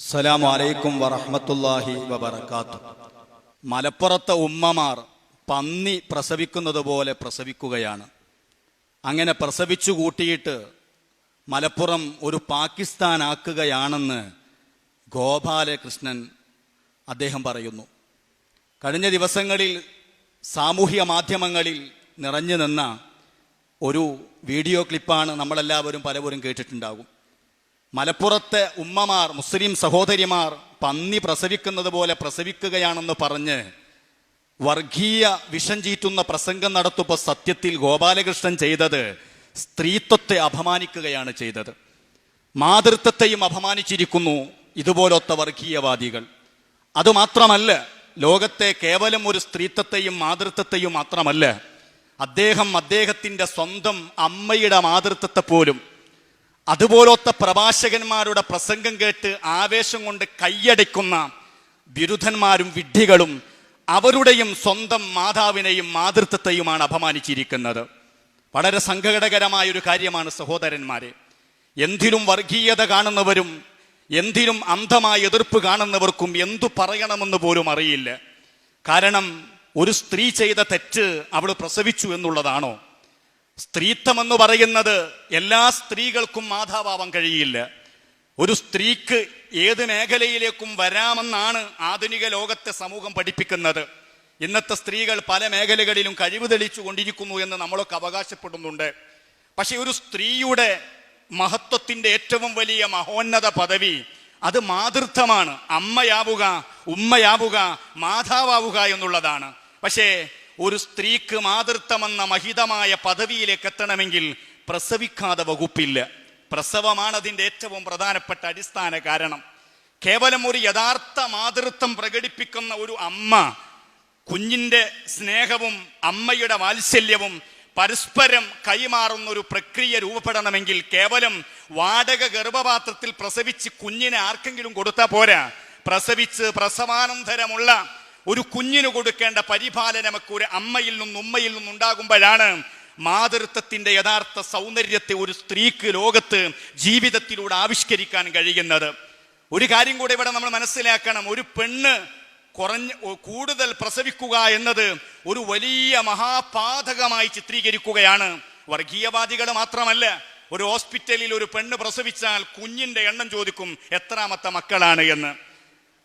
അസ്സലാമു അലൈക്കും വറഹ്മത്തുള്ളാഹി വബറകാത്തു മലപ്പുറത്തെ ഉമ്മമാർ പന്നി പ്രസവിക്കുന്നത് പോലെ പ്രസവിക്കുകയാണ്. അങ്ങനെ പ്രസവിച്ചു കൂട്ടിയിട്ട് മലപ്പുറം ഒരു പാകിസ്ഥാനാക്കുകയാണെന്ന് ഗോപാലകൃഷ്ണൻ അദ്ദേഹം പറയുന്നു. കഴിഞ്ഞ ദിവസങ്ങളിൽ സാമൂഹ്യ മാധ്യമങ്ങളിൽ നിറഞ്ഞു നിന്ന ഒരു വീഡിയോ ക്ലിപ്പാണ് നമ്മളെല്ലാവരും പലവരും കേട്ടിട്ടുണ്ടാകും. മലപ്പുറത്തെ ഉമ്മമാർ മുസ്ലിം സഹോദരിമാർ പന്നി പ്രസവിക്കുന്നത് പോലെ പ്രസവിക്കുകയാണെന്ന് പറഞ്ഞ് വർഗീയ വിഷം ചീറ്റുന്ന പ്രസംഗം നടത്തുമ്പോൾ സത്യത്തിൽ ഗോപാലകൃഷ്ണൻ ചെയ്തത് സ്ത്രീത്വത്തെ അപമാനിക്കുകയാണ് ചെയ്തത്. മാതൃത്വത്തെയും അപമാനിച്ചിരിക്കുന്നു ഇതുപോലത്തെ വർഗീയവാദികൾ. അതുമാത്രമല്ല ലോകത്തെ കേവലം ഒരു സ്ത്രീത്വത്തെയും മാതൃത്വത്തെയും മാത്രമല്ല അദ്ദേഹം അദ്ദേഹത്തിന്റെ സ്വന്തം അമ്മയുടെ മാതൃത്വത്തെ പോലും അതുപോലത്തെ പ്രഭാഷകന്മാരുടെ പ്രസംഗം കേട്ട് ആവേശം കൊണ്ട് കൈയടിക്കുന്ന ബിരുദന്മാരും വിഡ്ഢികളും അവരുടെയും സ്വന്തം മാതാവിനെയും മാതൃത്വത്തെയുമാണ് അപമാനിച്ചിരിക്കുന്നത്. വളരെ സംഘടകരമായ ഒരു കാര്യമാണ് സഹോദരന്മാരെ. എന്തിനും വർഗീയത കാണുന്നവരും എന്തിനും അന്ധമായ എതിർപ്പ് കാണുന്നവർക്കും എന്തു പറയണമെന്ന് പോലും അറിയില്ല. കാരണം ഒരു സ്ത്രീ ചെയ്ത തെറ്റ് അവൾ പ്രസവിച്ചു എന്നുള്ളതാണോ? സ്ത്രീത്വം എന്ന് പറയുന്നത് എല്ലാ സ്ത്രീകൾക്കും മാതാവാവാൻ കഴിയില്ല. ഒരു സ്ത്രീക്ക് ഏത് മേഖലയിലേക്കും വരാമെന്നാണ് ആധുനിക ലോകത്തെ സമൂഹം പഠിപ്പിക്കുന്നത്. ഇന്നത്തെ സ്ത്രീകൾ പല മേഖലകളിലും കഴിവ് തെളിച്ചു കൊണ്ടിരിക്കുന്നു എന്ന് നമ്മളൊക്കെ അവകാശപ്പെടുന്നുണ്ട്. പക്ഷെ ഒരു സ്ത്രീയുടെ മഹത്വത്തിന്റെ ഏറ്റവും വലിയ മഹോന്നത പദവി അത് മാതൃത്വമാണ്. അമ്മയാവുക ഉമ്മയാവുക മാതാവാവുക എന്നുള്ളതാണ്. പക്ഷേ ഒരു സ്ത്രീക്ക് മാതൃത്വമെന്ന മഹിതമായ പദവിയിലേക്ക് എത്തണമെങ്കിൽ പ്രസവിക്കാതെ വകുപ്പില്ല. പ്രസവമാണ് അതിന്റെ ഏറ്റവും പ്രധാനപ്പെട്ട അടിസ്ഥാന കാരണം. കേവലം ഒരു യഥാർത്ഥ മാതൃത്വം പ്രകടിപ്പിക്കുന്ന ഒരു അമ്മ കുഞ്ഞിന്റെ സ്നേഹവും അമ്മയുടെ വാത്സല്യവും പരസ്പരം കൈമാറുന്ന ഒരു പ്രക്രിയ രൂപപ്പെടണമെങ്കിൽ കേവലം വാടക ഗർഭപാത്രത്തിൽ പ്രസവിച്ച് കുഞ്ഞിനെ ആർക്കെങ്കിലും കൊടുത്താൽ പോരാ. പ്രസവിച്ച് പ്രസവാനന്തരമുള്ള ഒരു കുഞ്ഞിന് കൊടുക്കേണ്ട പരിപാലനമൊക്കെ ഒരു അമ്മയിൽ നിന്നും ഉമ്മയിൽ നിന്നും ഉണ്ടാകുമ്പോഴാണ് മാതൃത്വത്തിന്റെ യഥാർത്ഥ സൗന്ദര്യത്തെ ഒരു സ്ത്രീക്ക് ലോകത്ത് ജീവിതത്തിലൂടെ ആവിഷ്കരിക്കാൻ കഴിയുന്നത്. ഒരു കാര്യം കൂടെ ഇവിടെ നമ്മൾ മനസ്സിലാക്കണം. ഒരു പെണ്ണ് കുറഞ്ഞ കൂടുതൽ പ്രസവിക്കുക എന്നത് ഒരു വലിയ മഹാപാതകമായി ചിത്രീകരിക്കുകയാണ്. വർഗീയവാദികൾ മാത്രമല്ല ഒരു ഹോസ്പിറ്റലിൽ ഒരു പെണ്ണ് പ്രസവിച്ചാൽ കുഞ്ഞിന്റെ എണ്ണം ചോദിക്കും എത്രാമത്തെ മക്കളാണ് എന്ന്.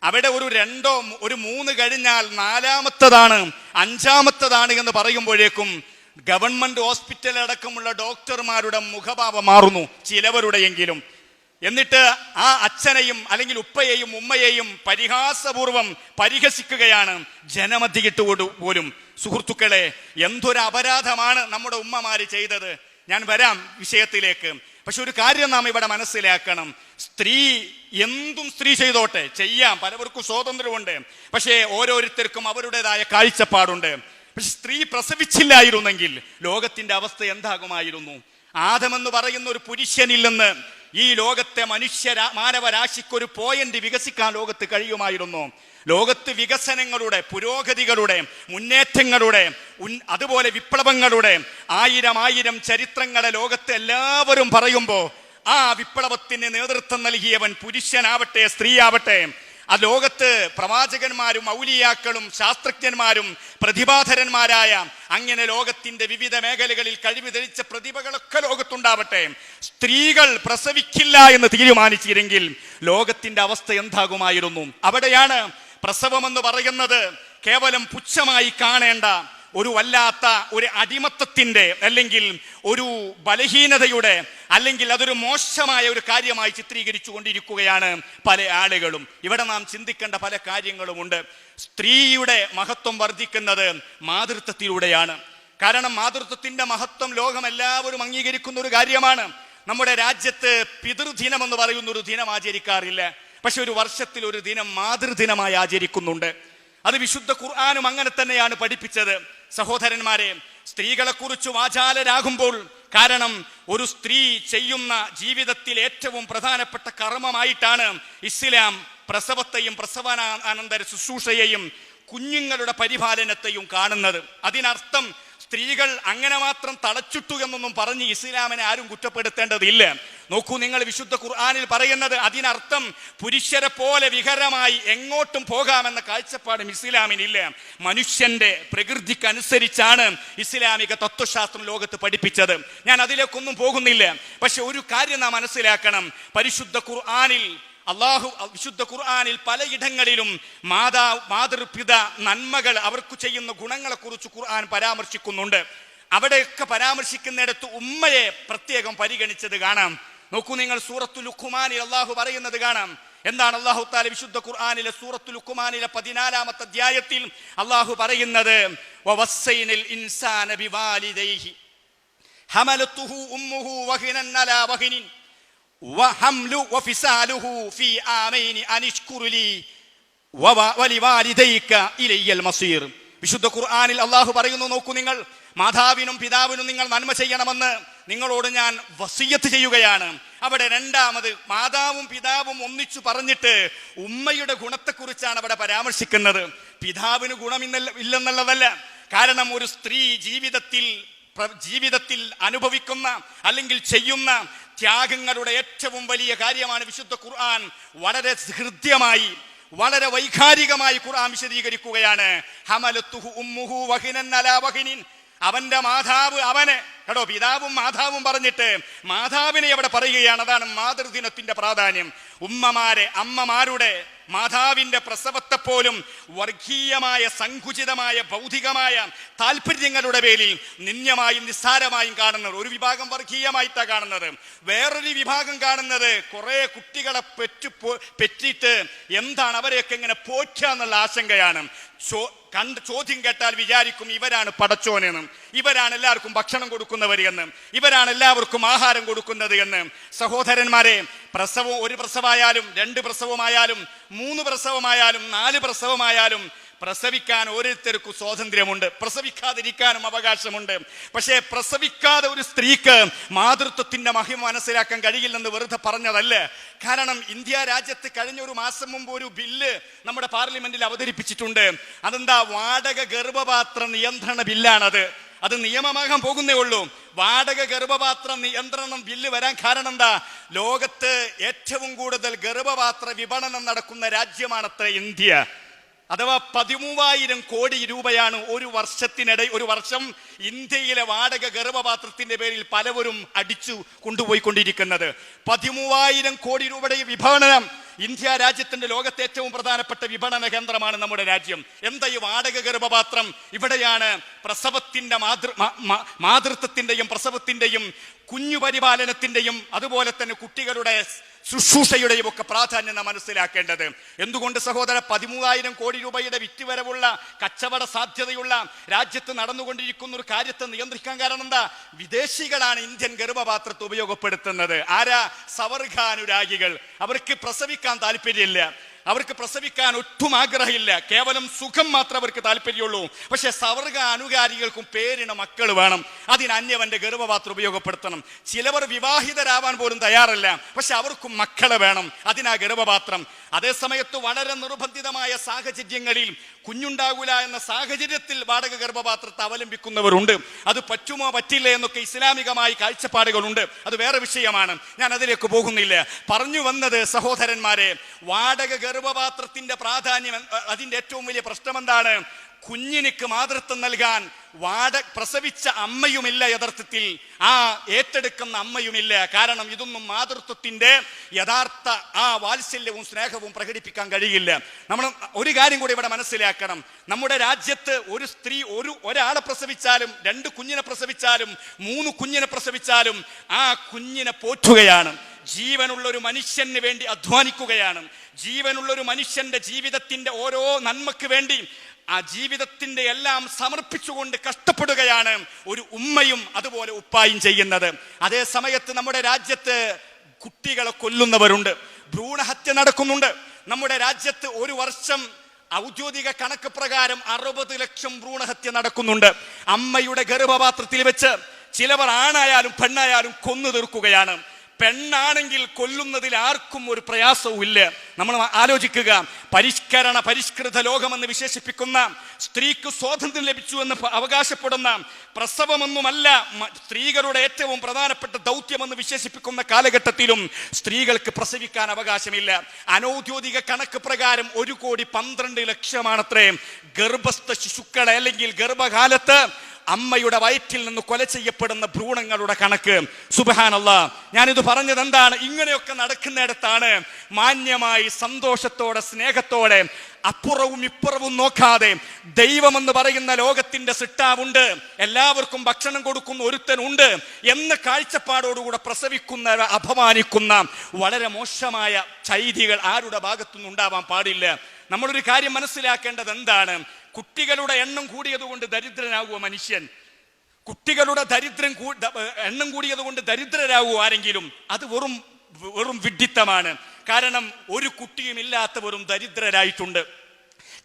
അവിടെ ഒരു രണ്ടോ ഒരു മൂന്ന് കഴിഞ്ഞാൽ നാലാമത്തതാണ് അഞ്ചാമത്തതാണ് എന്ന് പറയുമ്പോഴേക്കും ഗവൺമെന്റ് ഹോസ്പിറ്റൽ അടക്കമുള്ള ഡോക്ടർമാരുടെ മുഖഭാവം മാറുന്നു ചിലവരുടെയെങ്കിലും. എന്നിട്ട് ആ അച്ഛനെയും അല്ലെങ്കിൽ ഉപ്പയെയും ഉമ്മയെയും പരിഹാസപൂർവം പരിഹസിക്കുകയാണ് ജനമധ്യയിട്ട് പോലും. സുഹൃത്തുക്കളെ എന്തൊരു അപരാധമാണ് നമ്മുടെ ഉമ്മമാര് ചെയ്തത്. ഞാൻ വരാം വിഷയത്തിലേക്ക്. പക്ഷെ ഒരു കാര്യം നാം ഇവിടെ മനസ്സിലാക്കണം. സ്ത്രീ എന്തും സ്ത്രീ ചെയ്തോട്ടെ ചെയ്യാം. പലവർക്കും സ്വാതന്ത്ര്യമുണ്ട്. പക്ഷേ ഓരോരുത്തർക്കും അവരുടേതായ കാഴ്ചപ്പാടുണ്ട്. പക്ഷെ സ്ത്രീ പ്രസവിച്ചില്ലായിരുന്നെങ്കിൽ ലോകത്തിന്റെ അവസ്ഥ എന്താകുമായിരുന്നു? ആദമെന്ന് പറയുന്ന ഒരു പുരുഷനില്ലെന്ന് ഈ ലോകത്തെ മനുഷ്യ മാനവരാശിക്കൊരു പോയിന്റ് വികസിക്കാൻ ലോകത്ത് കഴിയുമായിരുന്നു. ലോകത്ത് വികസനങ്ങളുടെ പുരോഗതികളുടെ മുന്നേറ്റങ്ങളുടെ അതുപോലെ വിപ്ലവങ്ങളുടെ ആയിരം ആയിരം ചരിത്രങ്ങളെ ലോകത്ത് എല്ലാവരും പറയുമ്പോൾ ആ വിപ്ലവത്തിന് നേതൃത്വം നൽകിയവൻ പുരുഷനാവട്ടെ സ്ത്രീയാവട്ടെ ആ ലോകത്ത് പ്രവാചകന്മാരും ഔലിയാക്കളും ശാസ്ത്രജ്ഞന്മാരും പ്രതിഭാധരന്മാരായ അങ്ങനെ ലോകത്തിന്റെ വിവിധ മേഖലകളിൽ കഴിവ് തെളിച്ച പ്രതിഭകളൊക്കെ ലോകത്തുണ്ടാവട്ടെ. സ്ത്രീകൾ പ്രസവിക്കില്ല എന്ന് തീരുമാനിച്ചിരുന്നെങ്കിൽ ലോകത്തിന്റെ അവസ്ഥ എന്താകുമായിരുന്നു? അവിടെയാണ് പ്രസവമെന്ന് പറയുന്നത് കേവലം പുച്ഛമായി കാണേണ്ട ഒരു വല്ലാത്ത ഒരു അടിമത്തത്തിന്റെ അല്ലെങ്കിൽ ഒരു ബലഹീനതയുടെ അല്ലെങ്കിൽ അതൊരു മോശമായ ഒരു കാര്യമായി ചിത്രീകരിച്ചു കൊണ്ടിരിക്കുകയാണ് പല ആളുകളും. ഇവിടെ നാം ചിന്തിക്കേണ്ട പല കാര്യങ്ങളുമുണ്ട്. സ്ത്രീയുടെ മഹത്വം വർദ്ധിക്കുന്നത് മാതൃത്വത്തിലൂടെയാണ്. കാരണം മാതൃത്വത്തിന്റെ മഹത്വം ലോകം എല്ലാവരും അംഗീകരിക്കുന്ന ഒരു കാര്യമാണ്. നമ്മുടെ രാജ്യത്ത് പിതൃദിനം എന്ന് പറയുന്ന ഒരു ദിനം ആചരിക്കാറില്ല. പക്ഷെ ഒരു വർഷത്തിൽ ഒരു ദിനം മാതൃദിനമായി ആചരിക്കുന്നുണ്ട്. അത് വിശുദ്ധ ഖുർആാനും അങ്ങനെ തന്നെയാണ് പഠിപ്പിച്ചത്. സഹോദരന്മാരെ സ്ത്രീകളെ കുറിച്ച് വാചാലരാകുമ്പോൾ കാരണം ഒരു സ്ത്രീ ചെയ്യുന്ന ജീവിതത്തിൽ ഏറ്റവും പ്രധാനപ്പെട്ട കർമ്മമായിട്ടാണ് ഇസ്ലാം പ്രസവത്തെയും പ്രസവാനന്തര ശുശ്രൂഷയെയും കുഞ്ഞുങ്ങളുടെ പരിപാലനത്തെയും കാണുന്നത്. അതിനർത്ഥം സ്ത്രീകൾ അങ്ങനെ മാത്രം തളച്ചിട്ടു എന്നൊന്നും പറഞ്ഞ് ഇസ്ലാമിനെ ആരും കുറ്റപ്പെടുത്തേണ്ടതില്ല. നോക്കൂ നിങ്ങൾ വിശുദ്ധ ഖുർആാനിൽ പറയുന്നത് അതിനർത്ഥം പുരുഷരെ പോലെ വിഹരമായി എങ്ങോട്ടും പോകാമെന്ന കാഴ്ചപ്പാടും ഇസ്ലാമിനില്ല. മനുഷ്യന്റെ പ്രകൃതിക്കനുസരിച്ചാണ് ഇസ്ലാമിക തത്വശാസ്ത്രം ലോകത്ത് പഠിപ്പിച്ചത്. ഞാൻ അതിലേക്കൊന്നും പോകുന്നില്ല. പക്ഷെ ഒരു കാര്യം നാം മനസ്സിലാക്കണം. പരിശുദ്ധ ഖുർആാനിൽ അള്ളാഹു വിശുദ്ധ ഖുർആാനിൽ പലയിടങ്ങളിലും മാതാ മാതൃപിത നന്മകൾ അവർക്ക് ചെയ്യുന്ന ഗുണങ്ങളെ കുറിച്ച് ഖുർആൻ പരാമർശിക്കുന്നുണ്ട്. അവിടെയൊക്കെ പരാമർശിക്കുന്നിടത്ത് ഉമ്മയെ പ്രത്യേകം പരിഗണിച്ചത് കാണാം. നോക്കൂ നിങ്ങൾ സൂറത്തു ലുഖുമാനിൽ അള്ളാഹു പറയുന്നത് കാണാം. എന്താണ് അള്ളാഹു താല വിശുദ്ധ ഖുർആാനിലെ സൂറത്തു ലുഖുമാനിലെ പതിനാലാമത്തെ അധ്യായത്തിൽ അള്ളാഹു പറയുന്നത് "വവസ്സൈനൽ ഇൻസാന ഹമലത്തുഹു ഉമ്മുഹു വഹിനൻ അലാ വഹിനിൻ വിശുദ്ധ ഖുർആനിൽ അള്ളാഹു പറയുന്നു നോക്കൂ നിങ്ങൾ മാതാവിനും പിതാവിനും നിങ്ങൾ നന്മ ചെയ്യണമെന്ന് നിങ്ങളോട് ഞാൻ വസീയത്ത് ചെയ്യുകയാണ്. അവിടെ രണ്ടാമത് മാതാവും പിതാവും ഒന്നിച്ചു പറഞ്ഞിട്ട് ഉമ്മയുടെ ഗുണത്തെക്കുറിച്ചാണ് അവിടെ പരാമർശിക്കുന്നത്. പിതാവിന് ഗുണമിന്നല്ല ഇല്ലെന്നുള്ളതല്ല. കാരണം ഒരു സ്ത്രീ ജീവിതത്തിൽ ജീവിതത്തിൽ അനുഭവിക്കുന്ന അല്ലെങ്കിൽ ചെയ്യുന്ന ത്യാഗങ്ങളുടെ ഏറ്റവും വലിയ കാര്യമാണ് വിശുദ്ധ ഖുർആൻ. വളരെ ഹൃദ്യമായി വളരെ വൈകാരികമായി ഖുർആൻ വിശദീകരിക്കുകയാണ്. ഹമലത്തുഹു ഉമ്മുഹു വഹിനൻ അലാ വഹിനിൻ. അവന്റെ മാതാവ് അവനെ. കേട്ടോ പിതാവും മാതാവും പറഞ്ഞിട്ട് മാതാവിനെ അവിടെ പറയുകയാണ്. അതാണ് മാതൃദിനത്തിന്റെ പ്രാധാന്യം. ഉമ്മമാരെ അമ്മമാരുടെ മാതാവിന്റെ പ്രസവത്തെ പോലും വർഗീയമായ സങ്കുചിതമായ ഭൗതികമായ താല്പര്യങ്ങളുടെ പേരിൽ നിന്യമായും നിസ്സാരമായും കാണുന്നത്. ഒരു വിഭാഗം വർഗീയമായിട്ടാണ് കാണുന്നത്. വേറൊരു വിഭാഗം കാണുന്നത് കുറെ കുട്ടികളെ പെറ്റു പെറ്റിട്ട് എന്താണ് അവരെയൊക്കെ ഇങ്ങനെ പോറ്റുക എന്നുള്ള ആശങ്കയാണ് കണ്ട് ചോദ്യം കേട്ടാൽ വിചാരിക്കും ഇവരാണ് പടച്ചോനെന്നും. ഇവരാണ് എല്ലാവർക്കും ഭക്ഷണം കൊടുക്കുന്നവർ എന്നും. ഇവരാണ് എല്ലാവർക്കും ആഹാരം കൊടുക്കുന്നത് എന്ന്. സഹോദരന്മാരെ പ്രസവം ഒരു പ്രസവമായാലും രണ്ട് പ്രസവമായാലും മൂന്ന് പ്രസവമായാലും നാല് പ്രസവമായാലും പ്രസവിക്കാൻ ഓരോരുത്തർക്കും സ്വാതന്ത്ര്യമുണ്ട്. പ്രസവിക്കാതിരിക്കാനും അവകാശമുണ്ട്. പക്ഷേ പ്രസവിക്കാതെ ഒരു സ്ത്രീക്ക് മാതൃത്വത്തിന്റെ മഹിമ മനസ്സിലാക്കാൻ കഴിയില്ലെന്ന് വെറുതെ പറഞ്ഞതല്ല. കാരണം ഇന്ത്യ രാജ്യത്ത് കഴിഞ്ഞ ഒരു മാസം മുമ്പ് ഒരു ബില്ല് നമ്മുടെ പാർലമെന്റിൽ അവതരിപ്പിച്ചിട്ടുണ്ട്. അതെന്താ? വാടക ഗർഭപാത്ര നിയന്ത്രണ ബില്ലാണത്. അത് നിയമമാകാൻ പോകുന്നേ ഉള്ളൂ. വാടക ഗർഭപാത്ര നിയന്ത്രണം ബില്ല് വരാൻ കാരണം എന്താ? ലോകത്ത് ഏറ്റവും കൂടുതൽ ഗർഭപാത്ര വിപണനം നടക്കുന്ന രാജ്യമാണത്ര ഇന്ത്യ. അഥവാ പതിമൂവായിരം കോടി രൂപയാണ് ഒരു വർഷത്തിനിടെ ഒരു വർഷം ഇന്ത്യയിലെ വാടക ഗർഭപാത്രത്തിന്റെ പേരിൽ പലവരും അടിച്ചു കൊണ്ടുപോയിക്കൊണ്ടിരിക്കുന്നത്. പതിമൂവായിരം കോടി രൂപയുടെ വിഭവനം ഇന്ത്യ രാജ്യത്തിന്റെ ലോകത്തെ ഏറ്റവും പ്രധാനപ്പെട്ട വിപണന കേന്ദ്രമാണ് നമ്മുടെ രാജ്യം. എന്താ ഈ വാടക ഗർഭപാത്രം? ഇവിടെയാണ് പ്രസവത്തിന്റെ മാതൃ മാതൃത്വത്തിന്റെയും പ്രസവത്തിന്റെയും കുഞ്ഞു പരിപാലനത്തിന്റെയും അതുപോലെ തന്നെ കുട്ടികളുടെ ശുശ്രൂഷയുടെയും ഒക്കെ പ്രാധാന്യം നാം മനസ്സിലാക്കേണ്ടത്. എന്തുകൊണ്ട് സഹോദര പതിമൂവായിരം കോടി രൂപയുടെ വിറ്റുവരവുള്ള കച്ചവട സാധ്യതയുള്ള രാജ്യത്ത് നടന്നുകൊണ്ടിരിക്കുന്ന ഒരു കാര്യത്തെ നിയന്ത്രിക്കാൻ കാരണം എന്താ? വിദേശികളാണ് ഇന്ത്യൻ ഗർഭപാത്രത്തെ ഉപയോഗപ്പെടുത്തുന്നത്. ആരാ? സവർഗാനുരാഗികൾ. അവർക്ക് പ്രസവിക്കാൻ താല്പര്യമില്ല. അവർക്ക് പ്രസവിക്കാൻ ഒട്ടും ആഗ്രഹമില്ല. കേവലം സുഖം മാത്രം അവർക്ക് താല്പര്യമുള്ളൂ. പക്ഷേ സവർഗ അനുകാരികൾക്കും പേരിന് മക്കൾ വേണം. അതിന് അന്യവന്റെ ഗർഭപാത്രം ഉപയോഗപ്പെടുത്തണം. ചിലവർ വിവാഹിതരാവാൻ പോലും തയ്യാറല്ല. പക്ഷെ അവർക്കും മക്കളെ വേണം. അതിനാ ഗർഭപാത്രം. അതേസമയത്ത് വളരെ നിർബന്ധിതമായ സാഹചര്യങ്ങളിൽ കുഞ്ഞുണ്ടാകൂല എന്ന സാഹചര്യത്തിൽ വാടക ഗർഭപാത്രത്തെ അവലംബിക്കുന്നവരുണ്ട്. അത് പറ്റുമോ പറ്റില്ല എന്നൊക്കെ ഇസ്ലാമികമായി കാഴ്ചപ്പാടുകളുണ്ട്. അത് വേറെ വിഷയമാണ്. ഞാൻ അതിലേക്ക് പോകുന്നില്ല. പറഞ്ഞു വന്നത് സഹോദരന്മാരെ വാടക ഗർഭപാത്രത്തിന്റെ പ്രാധാന്യം അതിന്റെ ഏറ്റവും വലിയ പ്രശ്നം എന്താണ് കുഞ്ഞിനിക്ക് മാതൃത്വം നൽകാൻ വാട പ്രസവിച്ച അമ്മയുമില്ല യഥാർത്ഥത്തിൽ. ആ ഏറ്റെടുക്കുന്ന അമ്മയുമില്ല. കാരണം ഇതൊന്നും മാതൃത്വത്തിന്റെ യഥാർത്ഥ ആ വാത്സല്യവും സ്നേഹവും പ്രകടിപ്പിക്കാൻ കഴിയില്ല. നമ്മൾ ഒരു കാര്യം കൂടി ഇവിടെ മനസ്സിലാക്കണം. നമ്മുടെ രാജ്യത്ത് ഒരു സ്ത്രീ ഒരു ഒരാളെ പ്രസവിച്ചാലും രണ്ട് കുഞ്ഞിനെ പ്രസവിച്ചാലും മൂന്ന് കുഞ്ഞിനെ പ്രസവിച്ചാലും ആ കുഞ്ഞിനെ പോറ്റുകയാണ്. ജീവനുള്ള ഒരു മനുഷ്യന് വേണ്ടി അധ്വാനിക്കുകയാണ്. ജീവനുള്ള ഒരു മനുഷ്യന്റെ ജീവിതത്തിന്റെ ഓരോ നന്മക്ക് വേണ്ടി ആ ജീവിതത്തിന്റെ എല്ലാം സമർപ്പിച്ചുകൊണ്ട് കഷ്ടപ്പെടുകയാണ് ഒരു ഉമ്മയും അതുപോലെ ഉപ്പായും ചെയ്യുന്നത്. അതേ സമയത്ത് നമ്മുടെ രാജ്യത്ത് കുട്ടികളെ കൊല്ലുന്നവരുണ്ട്. ഭ്രൂണഹത്യ നടക്കുന്നുണ്ട്. നമ്മുടെ രാജ്യത്ത് ഒരു വർഷം ഔദ്യോഗിക കണക്ക് പ്രകാരം അറുപത് ലക്ഷം ഭ്രൂണഹത്യ നടക്കുന്നുണ്ട്. അമ്മയുടെ ഗർഭപാത്രത്തിൽ വെച്ച് ചിലവർ ആണായാലും പെണ്ണായാലും കൊന്നു തീർക്കുകയാണ്. പെണ്ണാണെങ്കിൽ കൊല്ലുന്നതിൽ ആർക്കും ഒരു പ്രയാസവും ഇല്ല. നമ്മൾ ആലോചിക്കുക പരിഷ്കരണ പരിഷ്കൃത ലോകമെന്ന് വിശേഷിപ്പിക്കുന്ന സ്ത്രീക്ക് സ്വാതന്ത്ര്യം ലഭിച്ചു എന്ന് അവകാശപ്പെടുന്ന പ്രസവമൊന്നുമല്ല സ്ത്രീകളുടെ ഏറ്റവും പ്രധാനപ്പെട്ട ദൗത്യമെന്ന് വിശേഷിപ്പിക്കുന്ന കാലഘട്ടത്തിലും സ്ത്രീകൾക്ക് പ്രസവിക്കാൻ അവകാശമില്ല. അനൗദ്യോഗിക കണക്ക് പ്രകാരം ഒരു കോടി പന്ത്രണ്ട് ലക്ഷമാണത്രേ. ഗർഭസ്ഥ ശിശുക്കളെ അല്ലെങ്കിൽ ഗർഭകാലത്ത് അമ്മയുടെ വയറ്റിൽ നിന്ന് കൊല ചെയ്യപ്പെടുന്ന ഭ്രൂണങ്ങളുടെ കണക്ക്. സുബഹാനല്ല. ഞാനിത് പറഞ്ഞത് എന്താണ്? ഇങ്ങനെയൊക്കെ നടക്കുന്നിടത്താണ് മാന്യമായി സന്തോഷത്തോടെ സ്നേഹത്തോടെ അപ്പുറവും ഇപ്പുറവും നോക്കാതെ ദൈവമെന്ന് പറയുന്ന ലോകത്തിന്റെ സിട്ടാവുണ്ട് എല്ലാവർക്കും ഭക്ഷണം കൊടുക്കുന്ന ഒരുത്തനുണ്ട് എന്ന കാഴ്ചപ്പാടോടുകൂടെ പ്രസവിക്കുന്ന അപമാനിക്കുന്ന വളരെ മോശമായ ചൈതികൾ ആരുടെ ഭാഗത്തുനിന്ന് ഉണ്ടാവാൻ പാടില്ല. നമ്മളൊരു കാര്യം മനസ്സിലാക്കേണ്ടത് എന്താണ്? കുട്ടികളുടെ എണ്ണം കൂടിയതുകൊണ്ട് ദരിദ്രനാകുമോ മനുഷ്യൻ? കുട്ടികളുടെ ദരിദ്രം എണ്ണം കൂടിയതുകൊണ്ട് ദരിദ്രരാകുമോ ആരെങ്കിലും? അത് വെറും വെറും വിഡ്ഢിത്തമാണ്. കാരണം ഒരു കുട്ടിയും ഇല്ലാത്തവരും ദരിദ്രരായിട്ടുണ്ട്.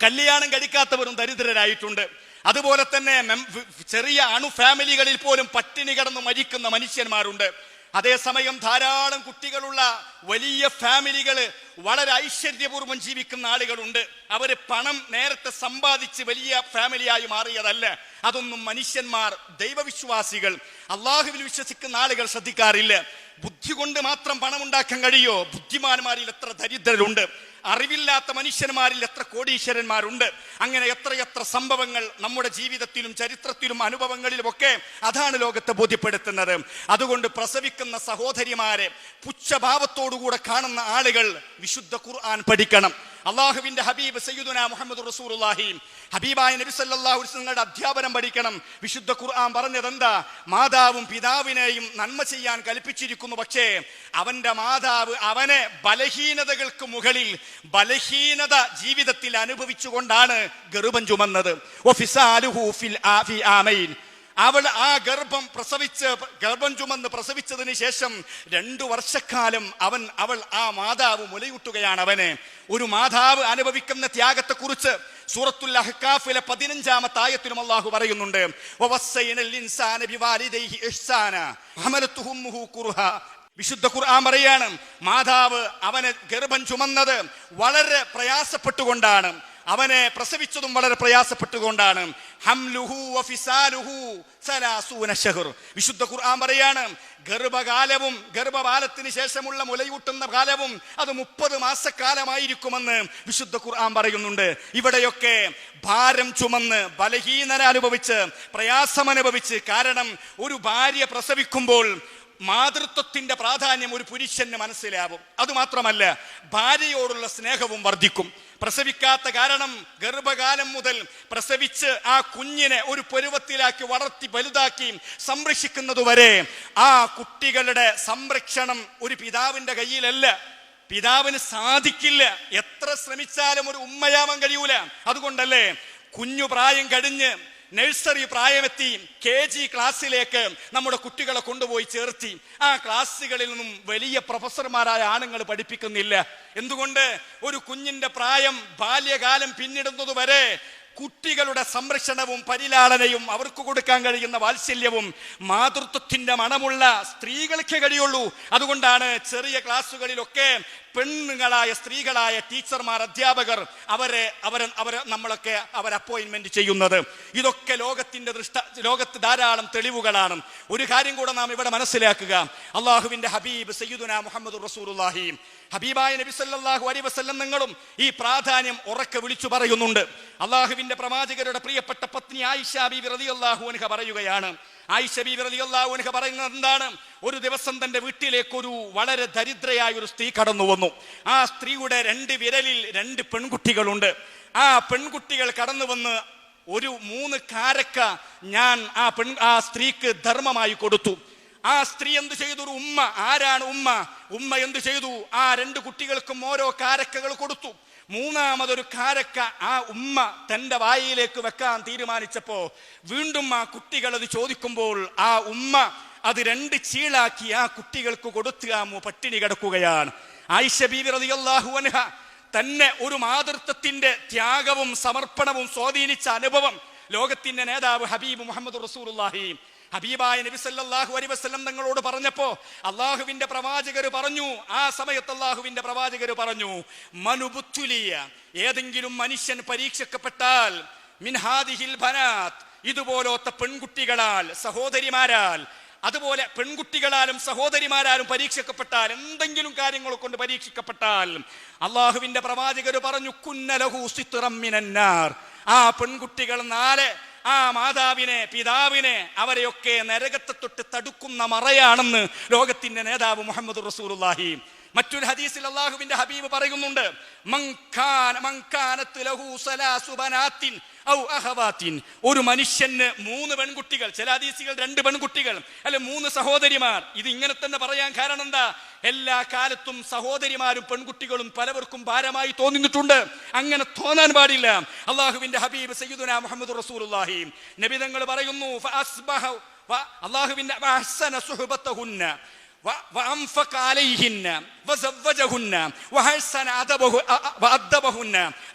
കല്യാണം കഴിക്കാത്തവരും ദരിദ്രരായിട്ടുണ്ട്. അതുപോലെ തന്നെ ചെറിയ അണു ഫാമിലികളിൽ പോലും പട്ടിണി കിടന്ന് മരിക്കുന്ന മനുഷ്യന്മാരുണ്ട്. അതേസമയം ധാരാളം കുട്ടികളുള്ള വലിയ ഫാമിലികൾ വളരെ ഐശ്വര്യപൂർവം ജീവിക്കുന്ന ആളുകളുണ്ട്. അവർ പണം നേരത്തെ സമ്പാദിച്ച് വലിയ ഫാമിലിയായി മാറിയതല്ല. അതൊന്നും മനുഷ്യന്മാർ ദൈവവിശ്വാസികൾ അള്ളാഹുവിൽ വിശ്വസിക്കുന്ന ആളുകൾ ശ്രദ്ധിക്കാറില്ല. ബുദ്ധി കൊണ്ട് മാത്രം പണം ഉണ്ടാക്കാൻ കഴിയോ? ബുദ്ധിമാന്മാരിൽ എത്ര ദരിദ്രരുണ്ട്. അറിവില്ലാത്ത മനുഷ്യന്മാരിൽ എത്ര കോടീശ്വരന്മാരുണ്ട്. അങ്ങനെ എത്രയെത്ര സംഭവങ്ങൾ നമ്മുടെ ജീവിതത്തിലും ചരിത്രത്തിലും അനുഭവങ്ങളിലുമൊക്കെ അതാണ് ലോകത്തെ ബോധ്യപ്പെടുത്തുന്നത്. അതുകൊണ്ട് പ്രസവിക്കുന്ന സഹോദരിമാരെ പുച്ഛഭാവത്തോടുകൂടെ കാണുന്ന ആളുകൾ വിശുദ്ധ ഖുർആൻ പഠിക്കണം. അള്ളാഹുവിന്റെ ഹബീബ് സയ്യുദുന മുഹമ്മദ് റസൂലുള്ളാഹി. ഹബീബായ നബി സല്ലാഹു വസല്ലമയുടെ അധ്യാപനം പഠിക്കണം. വിശുദ്ധ ഖുർആൻ പറഞ്ഞത് എന്താ മാതാവും പിതാവിനെയും നന്മ ചെയ്യാൻ കൽപ്പിച്ചിരിക്കുന്നു. പക്ഷേ അവന്റെ മാതാവ് അവനെ ബലഹീനതകൾക്ക് മുകളിൽ ബലഹീനത ജീവിതത്തിൽ അനുഭവിച്ചുകൊണ്ടാണ് ഗർഭം ചുമന്നത്. അവൾ ആ ഗർഭം പ്രസവിച്ച് ഗർഭം ചുമന്ന് പ്രസവിച്ചതിന് ശേഷം രണ്ടു വർഷക്കാലം അവൻ അവൾ ആ മാതാവ് മുലയൂട്ടുകയാണ് അവനെ. ഒരു മാതാവ് അനുഭവിക്കുന്ന ത്യാഗത്തെക്കുറിച്ച് സൂറത്തുൽ അഹ്കാഫിലെ പതിനഞ്ചാമത്തെ ആയത്തിലും അള്ളാഹു പറയുന്നുണ്ട്. വിശുദ്ധ ഖുർആൻ പറയാണ് മാതാവ് അവനെ ഗർഭം ചുമന്നത് വളരെ പ്രയാസപ്പെട്ടുകൊണ്ടാണ്. അവനെ പ്രസവിച്ചതും വളരെ പ്രയാസപ്പെട്ടുകൊണ്ടാണ്. വിശുദ്ധ ഖുർആൻ പറയാണ് ഗർഭകാലവും ഗർഭകാലത്തിന് ശേഷമുള്ള മുലയൂട്ടുന്ന കാലവും അത് മുപ്പത് മാസക്കാലമായിരിക്കുമെന്ന് വിശുദ്ധ ഖുർആൻ പറയുന്നുണ്ട്. ഇവിടെയൊക്കെ ഭാരം ചുമന്ന് ബലഹീനത അനുഭവിച്ച് പ്രയാസം അനുഭവിച്ച് കാരണം ഒരു ഭാര്യ പ്രസവിക്കുമ്പോൾ മാതൃത്വത്തിന്റെ പ്രാധാന്യം ഒരു പുരുഷന് മനസ്സിലാവും. അതുമാത്രമല്ല ഭാര്യയോടുള്ള സ്നേഹവും വർദ്ധിക്കും. പ്രസവിക്കാത്ത കാരണം ഗർഭകാലം മുതൽ പ്രസവിച്ച് ആ കുഞ്ഞിനെ ഒരു പരുവത്തിലാക്കി വളർത്തി വലുതാക്കി സംരക്ഷിക്കുന്നതുവരെ ആ കുട്ടികളുടെ സംരക്ഷണം ഒരു പിതാവിന്റെ കയ്യിലല്ല. പിതാവിന് സാധിക്കില്ല. എത്ര ശ്രമിച്ചാലും ഒരു ഉമ്മയാവാൻ കഴിയൂല. അതുകൊണ്ടല്ലേ കുഞ്ഞു പ്രായം കഴിഞ്ഞ് നഴ്സറി പ്രായമെത്തി കെ ജി ക്ലാസ്സിലേക്ക് നമ്മുടെ കുട്ടികളെ കൊണ്ടുപോയി ചേർത്തി. ആ ക്ലാസ്സുകളിൽ നിന്നും വലിയ പ്രൊഫസർമാരായ ആണുങ്ങൾ പഠിപ്പിക്കുന്നില്ല. എന്തുകൊണ്ട്? ഒരു കുഞ്ഞിന്റെ പ്രായം ബാല്യകാലം പിന്നിടുന്നത് വരെ കുട്ടികളുടെ സംരക്ഷണവും പരിലാളനയും അവർക്ക് കൊടുക്കാൻ കഴിയുന്ന വാത്സല്യവും മാതൃത്വത്തിന്റെ മണമുള്ള സ്ത്രീകൾക്ക് കഴിയുള്ളൂ. അതുകൊണ്ടാണ് ചെറിയ ക്ലാസ്സുകളിലൊക്കെ പെണ്ണുങ്ങളായ സ്ത്രീകളായ ടീച്ചർമാർ അധ്യാപകർ അവരെ അവരെ അവരെ നമ്മളൊക്കെ അവർ അപ്പോയിൻമെന്റ് ചെയ്യുന്നത്. ഇതൊക്കെ ലോകത്തിന്റെ ദൃഷ്ട ലോകത്ത് ധാരാളം തെളിവുകളാണ്. ഒരു കാര്യം കൂടെ നാം ഇവിടെ മനസ്സിലാക്കുക. അള്ളാഹുവിന്റെ ഹബീബ് സയ്യിദുന മുഹമ്മദ് റസൂലുള്ളാഹി. ഹബീബായ നബി സല്ലല്ലാഹു അലൈഹി വസല്ലം നിങ്ങളും ഈ പ്രാധാന്യം ഉറക്കെ വിളിച്ചു പറയുന്നുണ്ട്. അള്ളാഹുവിന്റെ പ്രവാചകരുടെ പ്രിയപ്പെട്ട പത്നി ആയിഷാബി റതി അള്ളാഹു അൻഹ പറയുകയാണ് ആയിഷ ബീബി റളിയല്ലാഹു അൻഹ പറയുന്നത് എന്താണ്? ഒരു ദിവസം തന്റെ വീട്ടിലേക്ക് ഒരു വളരെ ദരിദ്രയായ ഒരു സ്ത്രീ കടന്നു വന്നു. ആ സ്ത്രീയുടെ രണ്ട് വിരലിൽ രണ്ട് പെൺകുട്ടികളുണ്ട്. ആ പെൺകുട്ടികൾ കടന്നു വന്ന് ഒരു മൂന്ന് കാരക്ക ഞാൻ ആ പെൺ ആ സ്ത്രീക്ക് ധർമ്മമായി കൊടുത്തു. ആ സ്ത്രീ എന്ത് ചെയ്തു? ഒരു ഉമ്മ. ആരാണ് ഉമ്മ? ഉമ്മ എന്ത് ചെയ്തു? ആ രണ്ട് കുട്ടികൾക്കും ഓരോ കാരക്കകൾ കൊടുത്തു. മൂന്നാമതൊരു കാരക്ക ആ ഉമ്മ തന്റെ വായിലേക്ക് വെക്കാൻ തീരുമാനിച്ചപ്പോൾ വീണ്ടും ആ കുട്ടികൾ അത് ചോദിക്കുമ്പോൾ ആ ഉമ്മ അത് രണ്ട് ചീളാക്കി ആ കുട്ടികൾക്ക് കൊടുത്ത് ആ പട്ടിണി കിടക്കുകയാണ്. ആയിഷ റളിയല്ലാഹു അൻഹ തന്നെ ഒരു മാതൃത്വത്തിന്റെ ത്യാഗവും സമർപ്പണവും സ്വാധീനിച്ച അനുഭവം ലോകത്തിന്റെ നേതാവ് ഹബീബ് മുഹമ്മദ് റസൂലുള്ളാഹി ഹബീബായ നബി സല്ലല്ലാഹു അലൈഹി വസല്ലം തങ്ങളോട് പറഞ്ഞപ്പോ അള്ളാഹുവിന്റെ പ്രവാചകർ പറഞ്ഞു ആ സമയത്ത് അള്ളാഹുവിന്റെ പ്രവാചകർ പറഞ്ഞു മനുബുത്തുലിയ ഏതെങ്കിലും മനുഷ്യൻ പരീക്ഷിക്കപ്പെട്ടാൽ മിൻഹാദിഹിൽ ഭനാത് ഇതുപോലത്തെ പെൺകുട്ടികളാൽ സഹോദരിമാരാൽ അതുപോലെ പെൺകുട്ടികളാലും സഹോദരിമാരാലും പരീക്ഷിക്കപ്പെട്ടാൽ എന്തെങ്കിലും കാര്യങ്ങൾ കൊണ്ട് പരീക്ഷിക്കപ്പെട്ടാൽ അള്ളാഹുവിന്റെ പ്രവാചകർ പറഞ്ഞു കുന്നലഹു സിത്തുറമ്മിനാർ ആ പെൺകുട്ടികൾ നാല് ആ മാതാവിനെ പിതാവിനെ അവരെയൊക്കെ നരകത്തെ തൊട്ട് തടുക്കുന്ന മറയാണെന്ന് ലോകത്തിന്റെ നേതാവ് മുഹമ്മദ് റസൂലുള്ളാഹി. മറ്റൊരു ഹദീസിൽ അള്ളാഹുവിന്റെ ഹബീബ് പറയുന്നുണ്ട് മങ്കാന മങ്കാനത്ത് ലഹു സലാസു ബനാത്തിൻ ഒരു മനുഷ്യന് മൂന്ന് പെൺകുട്ടികൾ ചില ഹദീസുകൾ രണ്ട് പെൺകുട്ടികൾ അല്ലെ മൂന്ന് സഹോദരിമാർ. ഇത് ഇങ്ങനെ തന്നെ പറയാൻ കാരണം എന്താ? എല്ലാ കാലത്തും സഹോദരിമാരും പെൺകുട്ടികളും പലവർക്കും ഭാരമായി തോന്നിയിട്ടുണ്ട് അങ്ങനെ തോന്നാൻ പാടില്ല. അള്ളാഹുവിന്റെ ഹബീബ് സയ്യിദുന മുഹമ്മദ് റസൂലുള്ളാഹി. നബി തങ്ങൾ പറയുന്നു അള്ളാഹുവിന്റെ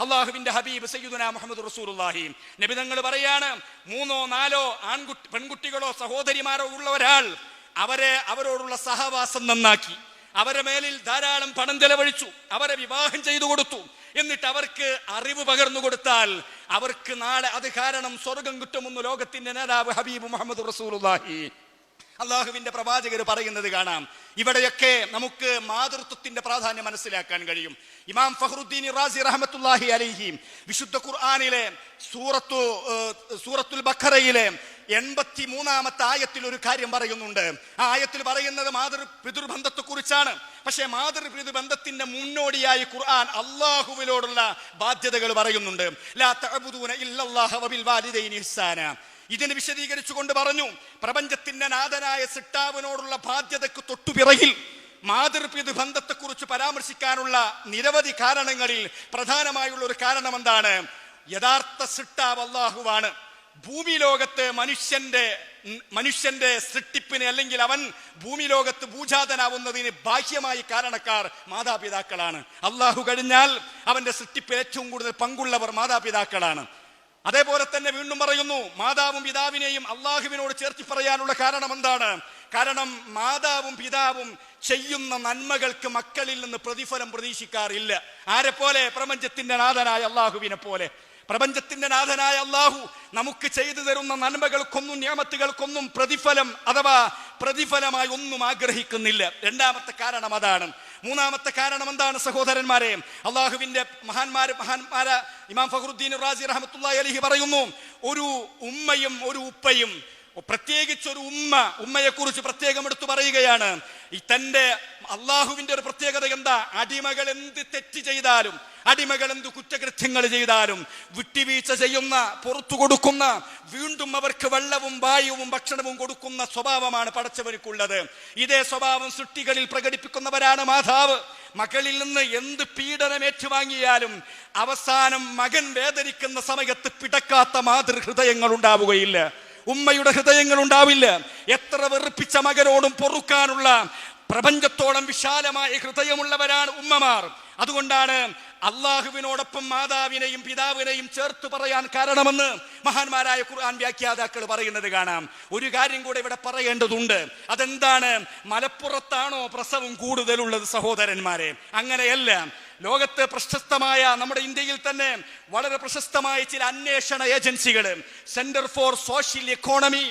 അള്ളാഹുവിന്റെ ഹബീബ് മുഹമ്മദ് റസൂലുള്ളാഹി. നബി തങ്ങൾ പറയാണ് മൂന്നോ നാലോ ആൺകുട്ടി പെൺകുട്ടികളോ സഹോദരിമാരോ ഉള്ള ഒരാൾ അവരെ അവരോടുള്ള സഹവാസം നന്നാക്കി. അവരെ മേലിൽ ധാരാളം പണം ചെലവഴിച്ചു. അവരെ വിവാഹം ചെയ്തു കൊടുത്തു. എന്നിട്ട് അവർക്ക് അറിവ് പകർന്നു കൊടുത്താൽ അവർക്ക് നാളെ അത് കാരണം സ്വർഗം കിട്ടുമെന്ന് ലോകത്തിന്റെ നേതാവ് ഹബീബ് മുഹമ്മദ് റസൂലുള്ളാഹി. അള്ളാഹുവിന്റെ പ്രവാചകർ പറയുന്നത് കാണാം. ഇവിടെയൊക്കെ നമുക്ക് മാതൃത്വത്തിന്റെ പ്രാധാന്യം മനസ്സിലാക്കാൻ കഴിയും. ഇമാം ഫഹ്റുദ്ദീൻ റാസി റഹമത്തുല്ലാഹി അലൈഹി വിശുദ്ധ ഖുർആാനിലെ സൂറത്തു സൂറത്തുൽ ബഖറയിലെ എൺപത്തി മൂന്നാമത്തെ ആയത്തിൽ ഒരു കാര്യം പറയുന്നുണ്ട്. ആ ആയത്തിൽ പറയുന്നത് മാതൃ പിതൃബന്ധത്തെ കുറിച്ചാണ് പക്ഷേ മാതൃ പിതൃബന്ധത്തിന്റെ മുന്നോടിയായി ഖുർആൻ അള്ളാഹുവിനോടുള്ള ബാധ്യതകൾ പറയുന്നുണ്ട്. ലാ ഇല്ലല്ലാഹ വബിൽ വാലിദൈനി ഇതിന് വിശദീകരിച്ചുകൊണ്ട് പറഞ്ഞു പ്രപഞ്ചത്തിന്റെ നാഥനായ സിട്ടാവിനോടുള്ള ബാധ്യതക്ക് തൊട്ടുപിറകിൽ മാതൃപിതൃ ബന്ധത്തെക്കുറിച്ച് പരാമർശിക്കാനുള്ള നിരവധി കാരണങ്ങളിൽ പ്രധാനമായുള്ള ഒരു കാരണം എന്താണ് യഥാർത്ഥ സിട്ടാവ് അള്ളാഹുവാണ് ഭൂമി ലോകത്ത് മനുഷ്യന്റെ മനുഷ്യന്റെ സൃഷ്ടിപ്പിന് അല്ലെങ്കിൽ അവൻ ഭൂമി ലോകത്ത് ഭൂജാതനാവുന്നതിന് ബാഹ്യമായി കാരണക്കാർ മാതാപിതാക്കളാണ്. അള്ളാഹു കഴിഞ്ഞാൽ അവന്റെ സൃഷ്ടിപ്പിൽ ഏറ്റവും കൂടുതൽ പങ്കുള്ളവർ മാതാപിതാക്കളാണ്. അതേപോലെ തന്നെ വീണ്ടും പറയുന്നു മാതാവും പിതാവിനെയും അള്ളാഹുവിനോട് ചേർത്തി പറയാനുള്ള കാരണം എന്താണ്? കാരണം മാതാവും പിതാവും ചെയ്യുന്ന നന്മകൾക്ക് മക്കളിൽ നിന്ന് പ്രതിഫലം പ്രതീക്ഷിക്കാറില്ല. ആരെ പോലെ? പ്രപഞ്ചത്തിന്റെ നാഥനായ അള്ളാഹുവിനെ പോലെ. പ്രപഞ്ചത്തിന്റെ നാഥനായ അള്ളാഹു നമുക്ക് ചെയ്തു തരുന്ന നന്മകൾക്കൊന്നും നിയമത്തുകൾക്കൊന്നും പ്രതിഫലം അഥവാ പ്രതിഫലമായി ഒന്നും ആഗ്രഹിക്കുന്നില്ല. രണ്ടാമത്തെ കാരണം അതാണ്. മൂന്നാമത്തെ കാരണം എന്താണ് സഹോദരന്മാരെ? അള്ളാഹുവിന്റെ മഹാന്മാര് മഹാന്മാര ഇമാം ഫഖറുദ്ദീൻ റാസി റഹ്മത്തുള്ളാഹി അലൈഹി പറയുന്നു ഒരു ഉമ്മയും ഒരു ഉപ്പയും പ്രത്യേകിച്ച് ഒരു ഉമ്മ ഉമ്മയെ കുറിച്ച് പ്രത്യേകം എടുത്തു പറയുകയാണ്. ഈ തന്റെ അള്ളാഹുവിന്റെ ഒരു പ്രത്യേകത എന്താ? അടിമകൾ എന്ത് തെറ്റ് ചെയ്താലും അടിമകൾ എന്ത് കുറ്റകൃത്യങ്ങൾ ചെയ്താലും വിട്ടുവീഴ്ച ചെയ്യുന്ന പുറത്തു കൊടുക്കുന്ന വീണ്ടും അവർക്ക് വെള്ളവും വായുവും ഭക്ഷണവും കൊടുക്കുന്ന സ്വഭാവമാണ് പടച്ചവർക്കുള്ളത് ഇതേ സ്വഭാവം സൃഷ്ടികളിൽ പ്രകടിപ്പിക്കുന്നവരാണ് മാതാവ്. മകളിൽ നിന്ന് എന്ത് പീഡനം ഏറ്റുവാങ്ങിയാലും അവസാനം മകൻ വേദനിക്കുന്ന സമയത്ത് പിടക്കാത്ത മാതൃഹൃദയങ്ങൾ ഉണ്ടാവുകയില്ല. ഉമ്മയുടെ ഹൃദയങ്ങൾ ഉണ്ടാവില്ല. എത്ര വെറുപ്പിച്ച മകനോടും പൊറുക്കാനുള്ള പ്രപഞ്ചത്തോളം വിശാലമായ ഹൃദയമുള്ളവരാണ് ഉമ്മമാർ. അതുകൊണ്ടാണ് അള്ളാഹുവിനോടൊപ്പം മാതാവിനെയും പിതാവിനെയും ചേർത്ത് പറയാൻ കാരണമെന്ന് മഹാന്മാരായ ഖുർആൻ വ്യാഖ്യാതാക്കൾ പറയുന്നത് കാണാം. ഒരു കാര്യം കൂടെ ഇവിടെ പറയേണ്ടതുണ്ട്. അതെന്താണ്? മലപ്പുറത്താണോ പ്രസവം കൂടുതലുള്ളത് സഹോദരന്മാരെ? അങ്ങനെയല്ല. ലോകത്ത് പ്രശസ്തമായ നമ്മുടെ ഇന്ത്യയിൽ തന്നെ വളരെ പ്രശസ്തമായ ചില അന്വേഷണ ഏജൻസികൾ സെന്റർ ഫോർ സോഷ്യൽ എക്കോണമി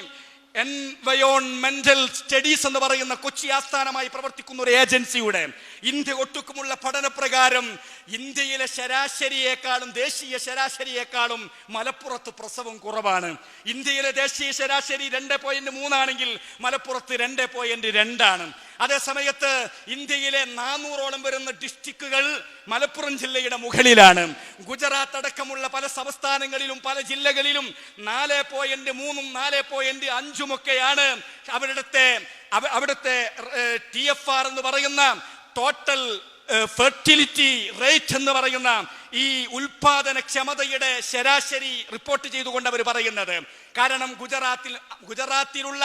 എൻവയോൺമെന്റൽ സ്റ്റഡീസ് എന്ന് പറയുന്ന കൊച്ചി ആസ്ഥാനമായി പ്രവർത്തിക്കുന്ന ഒരു ഏജൻസിയുടെ ഇന്ത്യ ഒട്ടുക്കുമുള്ള പഠനപ്രകാരം ഇന്ത്യയിലെ ശരാശരിയേക്കാളും ദേശീയ ശരാശരിയേക്കാളും മലപ്പുറത്ത് പ്രസവം കുറവാണ്. ഇന്ത്യയിലെ ദേശീയ ശരാശരി രണ്ട് പോയിന്റ് മൂന്നാണെങ്കിൽ മലപ്പുറത്ത് രണ്ട് പോയിന്റ് രണ്ടാണ് അതേസമയത്ത് ഇന്ത്യയിലെ നാനൂറോളം വരുന്ന ഡിസ്ട്രിക്റ്റുകൾ മലപ്പുറം ജില്ലയുടെ മുകളിലാണ്. ഗുജറാത്ത് അടക്കമുള്ള പല സംസ്ഥാനങ്ങളിലും പല ജില്ലകളിലും നാല് പോയിന്റ് മൂന്നും നാല് പോയിന്റ് അഞ്ചുമൊക്കെയാണ് അവിടുത്തെ അവരുടെ അവിടുത്തെ ടി എഫ് ആർ എന്ന് പറയുന്ന ടോട്ടൽ ഫെർട്ടിലിറ്റി റേറ്റ് എന്ന് പറയുന്ന ഈ ഉൽപാദന ക്ഷമതയുടെ ശരാശരി റിപ്പോർട്ട് ചെയ്തുകൊണ്ട് അവർ പറയുന്നത്. കാരണം ഗുജറാത്തിൽ ഗുജറാത്തിലുള്ള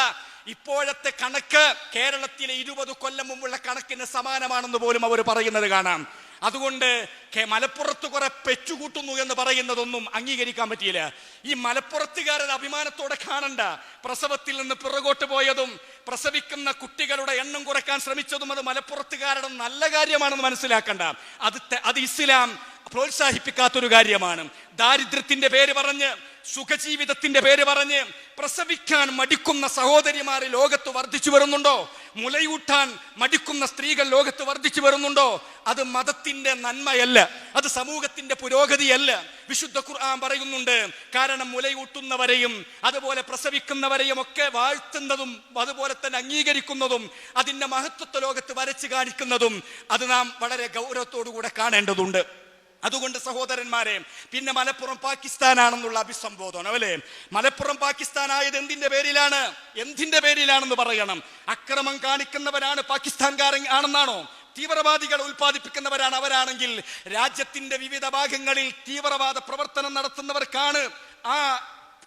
ഇപ്പോഴത്തെ കണക്ക് കേരളത്തിലെ ഇരുപത് കൊല്ലം മുമ്പുള്ള കണക്കിന് സമാനമാണെന്ന് പോലും അവർ പറയുന്നത് കാണാം. അതുകൊണ്ട് മലപ്പുറത്ത് കുറെ പെച്ചുകൂട്ടുന്നു എന്ന് പറയുന്നതൊന്നും അംഗീകരിക്കാൻ പറ്റിയില്ല. ഈ മലപ്പുറത്തുകാരൻ അഭിമാനത്തോടെ കാണണ്ട. പ്രസവത്തിൽ നിന്ന് പിറകോട്ട് പോയതും പ്രസവിക്കുന്ന കുട്ടികളുടെ എണ്ണം കുറയ്ക്കാൻ ശ്രമിച്ചതും അത് മലപ്പുറത്തുകാരുടെ നല്ല കാര്യമാണെന്ന് മനസ്സിലാക്കണ്ട. അത് അത് ഇസ്ലാം പ്രോത്സാഹിപ്പിക്കാത്തൊരു കാര്യമാണ്. ദാരിദ്ര്യത്തിന്റെ പേര് പറഞ്ഞ് സുഖജീവിതത്തിന്റെ പേര് പറഞ്ഞ് പ്രസവിക്കാൻ മടിക്കുന്ന സഹോദരിമാർ ലോകത്ത് വർദ്ധിച്ചു വരുന്നുണ്ടോ? മുലയൂട്ടാൻ മടിക്കുന്ന സ്ത്രീകൾ ലോകത്ത് വർദ്ധിച്ചു വരുന്നുണ്ടോ? അത് മതത്തിന്റെ നന്മയല്ല അത് സമൂഹത്തിന്റെ പുരോഗതിയല്ല. വിശുദ്ധ ഖുർആൻ പറയുന്നുണ്ട് കാരണം മുലയൂട്ടുന്നവരെയും അതുപോലെ പ്രസവിക്കുന്നവരെയും ഒക്കെ വാഴ്ത്തുന്നതും അതുപോലെ തന്നെ അംഗീകരിക്കുന്നതും അതിന്റെ മഹത്വത്തെ ലോകത്ത് വരച്ചു കാണിക്കുന്നതും അത് നാം വളരെ ഗൗരവത്തോടു കൂടെ കാണേണ്ടതുണ്ട്. അതുകൊണ്ട് സഹോദരന്മാരെ പിന്നെ മലപ്പുറം പാകിസ്ഥാനാണെന്നുള്ള അഭിസംബോധന അല്ലേ? മലപ്പുറം പാകിസ്ഥാനായത് എന്തിന്റെ പേരിലാണ്? എന്തിന്റെ പേരിലാണെന്ന് പറയണം. അക്രമം കാണിക്കുന്നവരാണ് പാകിസ്ഥാൻകാരൻ ആണെന്നാണോ? തീവ്രവാദികൾ ഉൽപ്പാദിപ്പിക്കുന്നവരാണ് അവരാണെങ്കിൽ രാജ്യത്തിന്റെ വിവിധ ഭാഗങ്ങളിൽ തീവ്രവാദ പ്രവർത്തനം നടത്തുന്നവർക്കാണ് ആ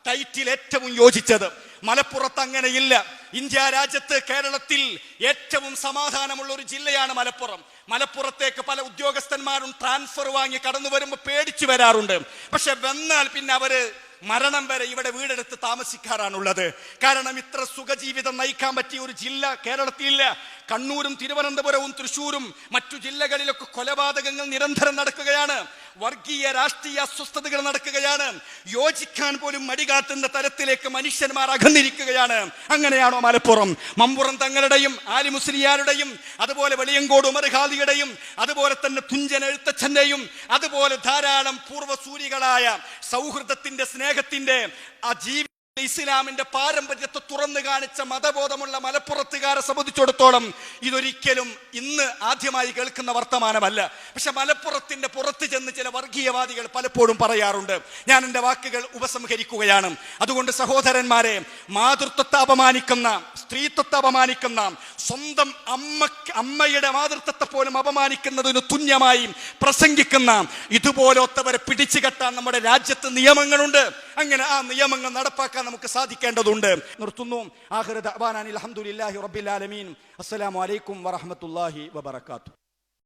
ടൈറ്റിൽ ഏറ്റവും യോജിച്ചത്. മലപ്പുറത്ത് അങ്ങനെയില്ല ഇന്ത്യ രാജ്യത്ത് കേരളത്തിൽ ഏറ്റവും സമാധാനമുള്ള ഒരു ജില്ലയാണ് മലപ്പുറം. മലപ്പുറത്തേക്ക് പല ഉദ്യോഗസ്ഥന്മാരും ട്രാൻസ്ഫർ വാങ്ങി കടന്നു വരുമ്പോൾ പേടിച്ചു വരാറുണ്ട്. പക്ഷെ വന്നാൽ പിന്നെ അവർ മരണം വരെ ഇവിടെ വീടെടുത്ത് താമസിക്കാറാണുള്ളത്. കാരണം ഇത്ര സുഖജീവിതം നയിക്കാൻ പറ്റിയ ഒരു ജില്ല കേരളത്തിലില്ല. കണ്ണൂരും തിരുവനന്തപുരവും തൃശൂരും മറ്റു ജില്ലകളിലൊക്കെ കൊലപാതകങ്ങൾ നിരന്തരം നടക്കുകയാണ്. വർഗീയ രാഷ്ട്രീയ അസ്വസ്ഥതകൾ നടക്കുകയാണ്. യോജിക്കാൻ പോലും മടികാത്തുന്ന തരത്തിലേക്ക് മനുഷ്യന്മാർ അകന്നിരിക്കുകയാണ്. അങ്ങനെയാണോ മലപ്പുറം? മമ്പുറം തങ്ങളുടെയും ആലി മുസ്ലിയാരുടെയും അതുപോലെ വെളിയങ്കോട് ഉമർ ഖാദിയുടെയും അതുപോലെ തന്നെ തുഞ്ചൻ എഴുത്തച്ഛന്റെയും അതുപോലെ ധാരാളം പൂർവസൂരികളായ സൗഹൃദത്തിന്റെ സ്നേഹത്തിന്റെ ആ ജീവി ഇസ്ലാമിന്റെ പാരമ്പര്യത്തെ തുറന്നു കാണിച്ച മതബോധമുള്ള മലപ്പുറത്തുകാരെ സംബന്ധിച്ചിടത്തോളം ഇതൊരിക്കലും ഇന്ന് ആദ്യമായി കേൾക്കുന്ന വർത്തമാനമല്ല. പക്ഷെ മലപ്പുറത്തിന്റെ പുറത്ത് ചെന്ന് ചില വർഗീയവാദികൾ പലപ്പോഴും പറയാറുണ്ട് ഞാൻ എന്റെ വാക്കുകൾ ഉപസംഹരിക്കുകയാണ്. അതുകൊണ്ട് സഹോദരന്മാരെ മാതൃത്വത്തെ അപമാനിക്കുന്ന സ്ത്രീത്വത്തെ അപമാനിക്കുന്ന സ്വന്തം അമ്മ അമ്മയുടെ മാതൃത്വത്തെ പോലും അപമാനിക്കുന്നതിന് തുല്യമായി പ്രസംഗിക്കുന്ന ഇതുപോലത്തവരെ പിടിച്ചു കെട്ടാൻ നമ്മുടെ രാജ്യത്ത് നിയമങ്ങളുണ്ട്. അങ്ങനെ ആ നിയമങ്ങൾ നടപ്പാക്കാൻ നമുക്ക് സാധിക്കേണ്ടതുണ്ട്. നിർത്തുന്നു. ആഖിറ ദഅ്വാനാ അനിൽ ഹംദുലില്ലാഹി റബ്ബിൽ ആലമീൻ. അസ്സലാമു അലൈക്കും വറഹ്മത്തുള്ളാഹി വബറകാതുഹു.